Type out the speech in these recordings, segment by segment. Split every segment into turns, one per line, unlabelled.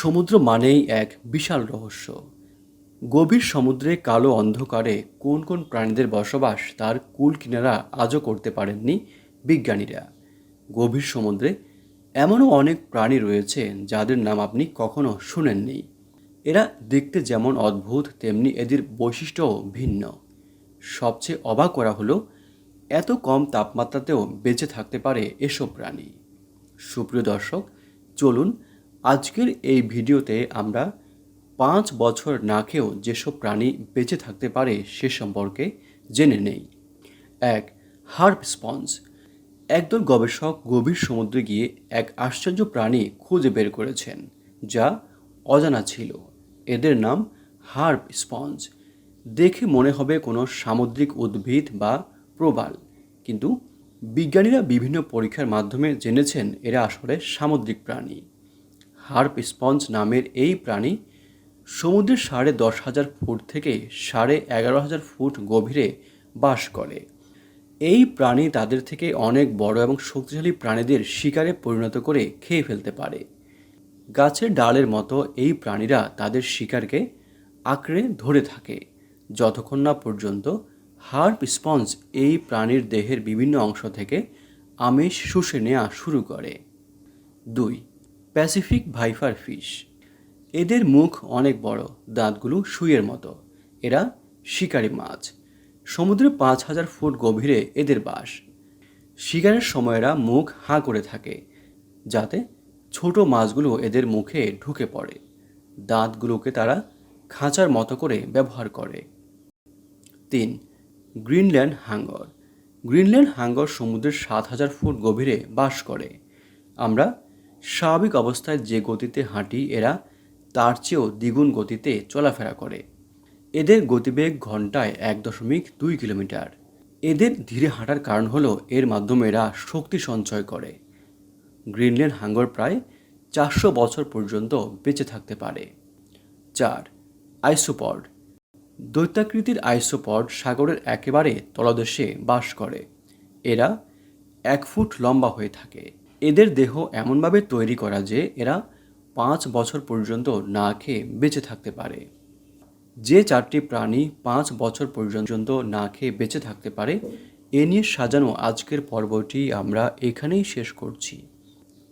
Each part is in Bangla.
সমুদ্র মানেই এক বিশাল রহস্য। গভীর সমুদ্রে কালো অন্ধকারে কোন কোন প্রাণীদের বসবাস তার কুল কিনারা আজও করতে পারেননি বিজ্ঞানীরা। গভীর সমুদ্রে এমনও অনেক প্রাণী রয়েছে যাদের নাম আপনি কখনো শুনেননি। এরা দেখতে যেমন অদ্ভুত, তেমনি এদের বৈশিষ্ট্যও ভিন্ন। সবচেয়ে অবাক করা হলো, এত কম তাপমাত্রাতেও বেঁচে থাকতে পারে এসব প্রাণী। সুপ্রিয় দর্শক, চলুন আজকের এই ভিডিওতে আমরা পাঁচ বছর না খেয়েও যেসব প্রাণী বেঁচে থাকতে পারে সে সম্পর্কে জেনে নেই। এক, হার্প স্পঞ্জ। একদল গবেষক গভীর সমুদ্রে গিয়ে এক আশ্চর্য প্রাণী খুঁজে বের করেছেন, যা অজানা ছিল। এদের নাম হার্প স্পঞ্জ। দেখে মনে হবে কোনো সামুদ্রিক উদ্ভিদ বা প্রবাল, কিন্তু বিজ্ঞানীরা বিভিন্ন পরীক্ষার মাধ্যমে জেনেছেন এরা আসলে সামুদ্রিক প্রাণী। হার্প স্পঞ্জ নামের এই প্রাণী সমুদ্রের সাড়ে দশ হাজার ফুট থেকে সাড়ে এগারো হাজার ফুট গভীরে বাস করে। এই প্রাণী তাদের থেকে অনেক বড় এবং শক্তিশালী প্রাণীদের শিকারে পরিণত করে খেয়ে ফেলতে পারে। গাছের ডালের মতো এই প্রাণীরা তাদের শিকারকে আঁকড়ে ধরে থাকে। যতক্ষণ না পর্যন্ত হার্প স্পঞ্জ এই প্রাণীর দেহের বিভিন্ন অংশ থেকে আমিষ শুষে নেওয়া শুরু করে। দুই প্যাসিফিক ভাইফার ফিশ। এদের মুখ অনেক বড়, দাঁতগুলো সুইয়ের মতো। এরা শিকারী মাছ। সমুদ্রে পাঁচ হাজার ফুট গভীরে এদের বাস। শিকারের সময় এরা মুখ হাঁ করে থাকে, যাতে ছোট মাছগুলো এদের মুখে ঢুকে পড়ে। দাঁতগুলোকে তারা খাঁচার মতো করে ব্যবহার করে। তিন, গ্রিনল্যান্ড হাঙ্গর। গ্রিনল্যান্ড হাঙ্গর সমুদ্রের সাত হাজার ফুট গভীরে বাস করে। আমরা স্বাভাবিক অবস্থায় যে গতিতে হাঁটি এরা, তার চেয়েও দ্বিগুণ গতিতে চলাফেরা করে। এদের গতিবেগ ঘন্টায় এক দশমিক দুই কিলোমিটার। এদের ধীরে হাঁটার কারণ হলো এর মাধ্যমে এরা শক্তি সঞ্চয় করে। গ্রিনল্যান্ড হাঙ্গর প্রায় চারশো বছর পর্যন্ত বেঁচে থাকতে পারে। চার, আইসোপড। দৈত্যাকৃতির আইসোপড সাগরের একেবারে তলদেশে বাস করে। এরা এক ফুট লম্বা হয়ে থাকে। এদের দেহ এমনভাবে তৈরি করা যে এরা পাঁচ বছর পর্যন্ত না খেয়ে বেঁচে থাকতে পারে। যে চারটি প্রাণী পাঁচ বছর পর্যন্ত না খেয়ে বেঁচে থাকতে পারে, এ নিয়ে সাজানো আজকের পর্বটি আমরা এখানেই শেষ করছি।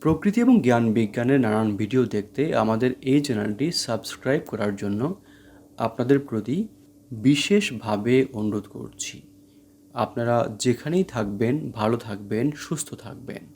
প্রকৃতি এবং জ্ঞান বিজ্ঞানের নানান ভিডিও দেখতে আমাদের এই চ্যানেলটি সাবস্ক্রাইব করার জন্য আপনাদের প্রতি বিশেষভাবে অনুরোধ করছি। আপনারা যেখানেই থাকবেন, ভালো থাকবেন, সুস্থ থাকবেন।